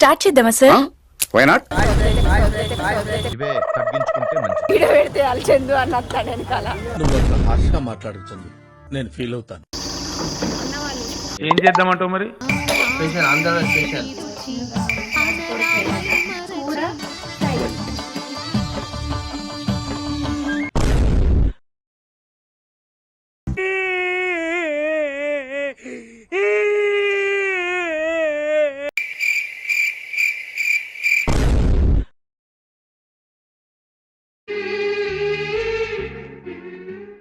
Start చేద్దామా sir? Why not ఇవే తగ్గించుకుంటే మంచిది. వీడియో పెడితే అలచెందు అని వస్తాడు వెనకాల నువ్వు అట్లా హార్ష్గా మాట్లాడుతుంది నేను ఫీల్ అవుతాను. ఏం చేద్దామంటావు మరి? స్పెషల్ ఆంధ్ర స్పెషల్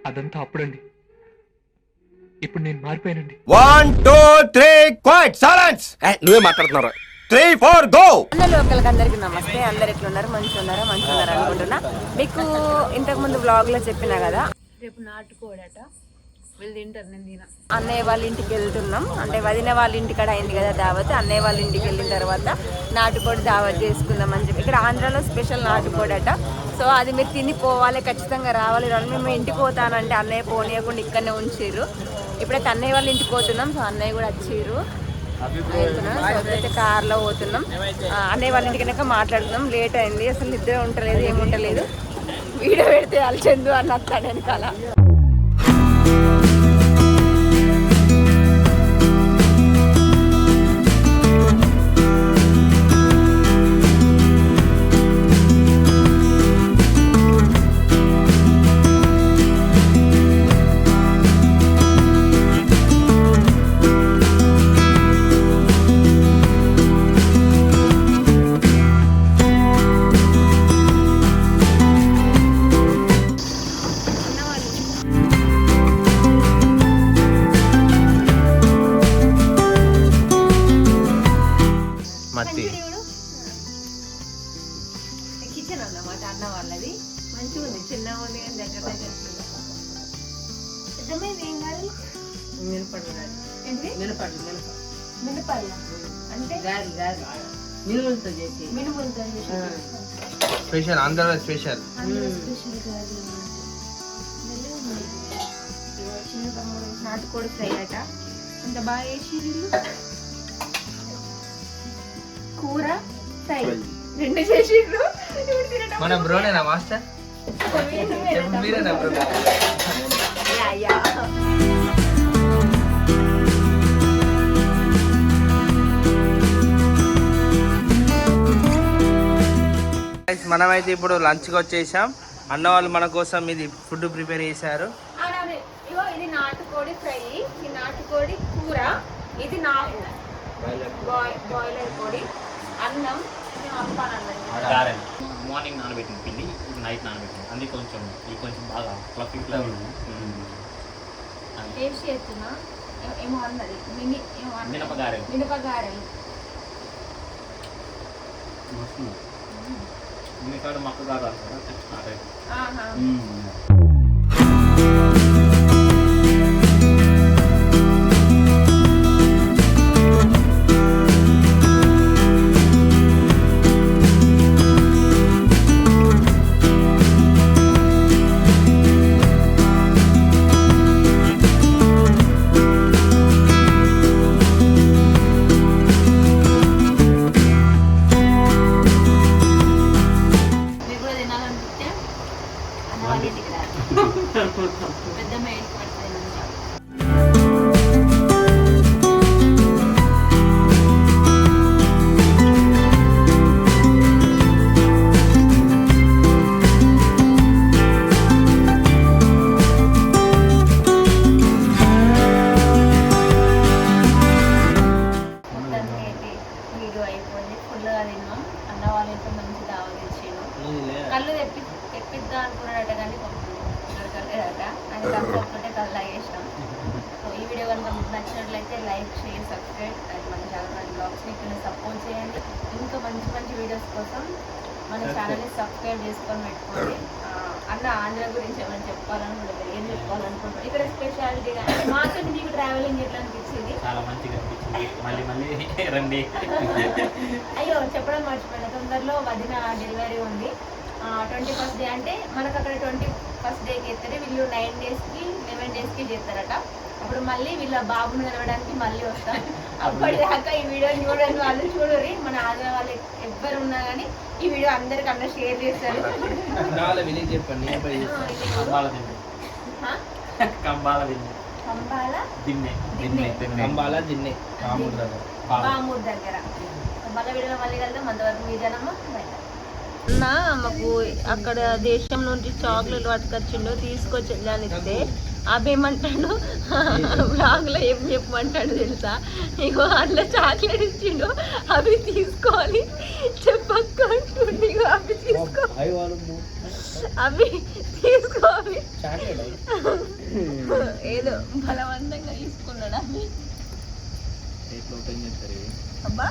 అదంతా అప్పుడండి. ఇప్పుడు నేను మారిపోయానండి. One two three quiet silence నువ్వే మాట్లాడుతున్నావు త్రీ ఫోర్ గో లోకల్కి అందరికి నమస్తే. అందరు ఎట్లున్నారు? మంచిగా ఉన్నారా మంచిగా ఉన్నారా అనుకుంటున్నా. మీకు ఇంతకు ముందు బ్లాగ్లో చెప్పినా కదా? రేపు నాటుకోడట. అన్నయ్య వాళ్ళ ఇంటికి వెళ్తున్నాం. అంటే వదిన వాళ్ళ ఇంటికాడ అయింది కదా దావత్. అన్నయ్య వాళ్ళ ఇంటికి వెళ్ళిన తర్వాత నాటుకోడి దావత్ చేసుకుందాం అని చెప్పి. ఇక్కడ ఆంధ్రాలో స్పెషల్ నాటుకోడి అట. సో అది మీరు తిని పోవాలి ఖచ్చితంగా రావాలి. రావాలి మేము ఇంటికి పోతానంటే అన్నయ్య పోనీయకుండా ఇక్కడనే ఉంచారు ఇప్పుడైతే అన్నయ్య వాళ్ళ ఇంటికి పోతున్నాం. సో అన్నయ్య కూడా వచ్చారు అయితే కార్లో పోతున్నాం. అన్నయ్య వాళ్ళ ఇంటికి కనుక మాట్లాడుతున్నాం. లేట్ అయింది. అసలు నిద్ర ఉంటలేదు ఏముంటలేదు వీడియో పెడితే అలచెందు అని వస్తాడు వెనకాల కిచెన్ అన్నమాట అన్న వాళ్ళది. మంచిగా ఉంది చిన్నగా ఉంది కానీ దగ్గర దగ్గర పెద్దమైంది ఏం కాదు? మినపడు ఏంటి మినపడు మినప. మినపల్ల అంటే? గారి గారి మినుములతో చేసి. మినుములతో స్పెషల్ ఆంధ్ర స్పెషల్. స్పెషల్ గారి చిన్న తమ్ముడు నాటుకోడి ఫ్రై అట. ఎంత బాగా వేసి వీళ్ళు కూర ఫ్రై. రెండు చేసిండ్రు. మన బ్రోనేనా మాస్టర్? మీరేనా బ్రో? మనమైతే ఇప్పుడు లంచ్కి వచ్చేసాం. అన్న వాళ్ళు మన కోసం ఇది ఫుడ్ ప్రిపేర్ చేశారు. ఇది నాటుకోడి ఫ్రై ఈ నాటుకోడి కూర ఇది బాయిలర్ కోడి అన్నం గారెలు. మార్నింగ్ నానబెట్టింది పిండి నైట్ నానబెట్టింది. అందుకే కొంచెం ఇది కొంచెం బాగా ఫ్లఫీ ఫ్లఫీ టేస్ట్ చేస్తున్నా? ఏమో అన్నది. మిని ఏమో. మినపగారెలు. మినపగారెలు మీ కాడ మక్క గారు అంటారా అన్న వాళ్ళ ఇంటికి రా పెద్దమ్మ దొరకలేదట అది తప్పకుంటే లాగేసినాం సో ఈ వీడియో కనుక మీకు నచ్చినట్లయితే లైక్ షేర్ సబ్స్క్రైబ్ అండ్ మన ఛానల్ బ్లాగ్స్ని ఇక్కడ సపోర్ట్ చేయండి ఇంకా మంచి మంచి వీడియోస్ కోసం మన ఛానల్ని సబ్స్క్రైబ్ చేసుకొని పెట్టుకోండి అన్న ఆంధ్ర గురించి ఏమైనా చెప్పాలనుకుంటే ఏం చెప్పాలనుకుంటున్నాను ఇక్కడ స్పెషాలిటీ మాకు మీకు ట్రావెలింగ్ ఎట్లా అనిపించింది చాలా మంచిగా అనిపించింది మళ్ళీ మళ్ళీ రండి అయ్యో చెప్పడం మర్చిపోయిన తొందరలో వదిన డెలివరీ ఉంది ట్వంటీ ఫస్ట్ డే అంటే మనకు అక్కడ ట్వంటీ ఫస్ట్ డేకి ఎత్తారు వీళ్ళు నైన్ డేస్కి లెవెన్ డేస్కి చేస్తారట. అప్పుడు మళ్ళీ వీళ్ళ బాబుని కలవడానికి మళ్ళీ వస్తాం అప్పటిదాకా ఈ వీడియో చూడండి వాళ్ళు చూడరి. మన ఆంధ్ర వాళ్ళు ఎవ్వరు ఉన్నా కానీ ఈ వీడియో అందరికి అందరు షేర్ చేస్తారు. కంబాల దిన్నె? కంబాల దిన్నె. దగ్గర. బామూర్ దగ్గర. మళ్ళీ వీడియో మళ్ళీ వెళ్దాం అంతవరకు మీ జనమ్మ బయట అన్న మాకు అక్కడ దేశం నుండి చాక్లెట్ పట్టుకొచ్చిండు తీసుకొచ్చి దాన్ని ఇస్తే అవేమంటాడు బ్లాగ్లో ఏం చెప్పమంటాడు తెలుసా? ఇగో అందులో చాక్లెట్ ఇచ్చిండు అవి తీసుకోవాలి చెప్పక్క అంటుండు ఇగో అవి తీసుకో. అవి వాళ్ళు అవి తీసుకో అవి చాక్లెట్ అవి. ఏదో బలవంతంగా తీసుకున్నాడు అవి అబ్బా.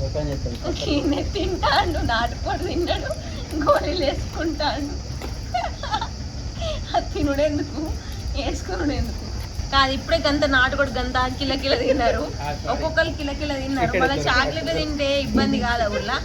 ఈయన తింటాడు నాటుకోడు తిన్నాడు గోళీలు వేసుకుంటాడు అది తినుడు ఎందుకు వేసుకున్నాడు ఎందుకు? కాదు ఇప్పుడే గంత నాటుకోడు గంత కిల కిల తిన్నారు. ఒక్కొక్కరు కిల కిల తిన్నారు. మళ్ళీ చాక్లెట్ తింటే ఇబ్బంది కాదా ఊళ్ళో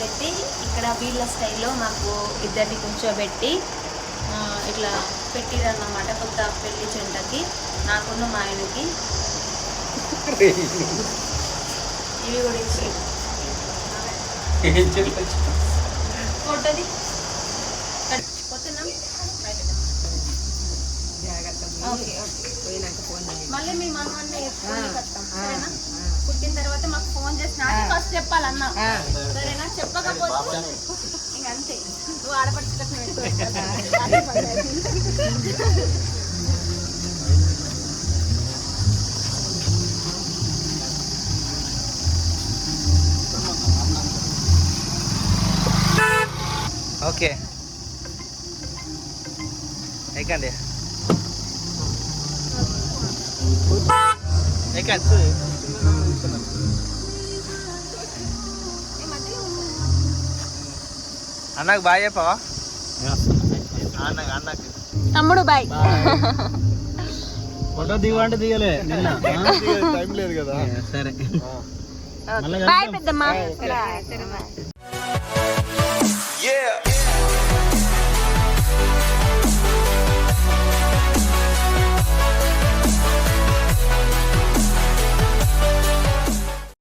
మాకైతే ఇక్కడ వీళ్ళ స్టైల్లో మాకు ఇద్దరిని కూర్చోబెట్టి ఆ, ఇట్లా పెట్టిరన్నమాట కొత్త పెళ్ళి చెంటకి. నాకున్న మా ఆయనకి. ఇవి కూడా ఇచ్చి. కొట్టది మళ్ళీ మీ మనవాన్ని ఎత్తుకొని కట్టాం సరేనా? పుట్టిన తర్వాత మాకు ఫోన్ చేసి నాకు ఫస్ట్ చెప్పాలన్నా. చెప్పకపోతే ఇంక అంతే నువ్వు ఆడపడుచుకుంటున్నావు ఓకే ఎక్కండి ఎక్కండి అన్నకు బాగా చెప్పవా? అన్నకు అన్నకు తమ్ముడు బాయ్. ఫోటో దిగంటే దిగలే నిన్న. టైం లేదు కదా. సరే. బాయ్ పెద్దమ్మ.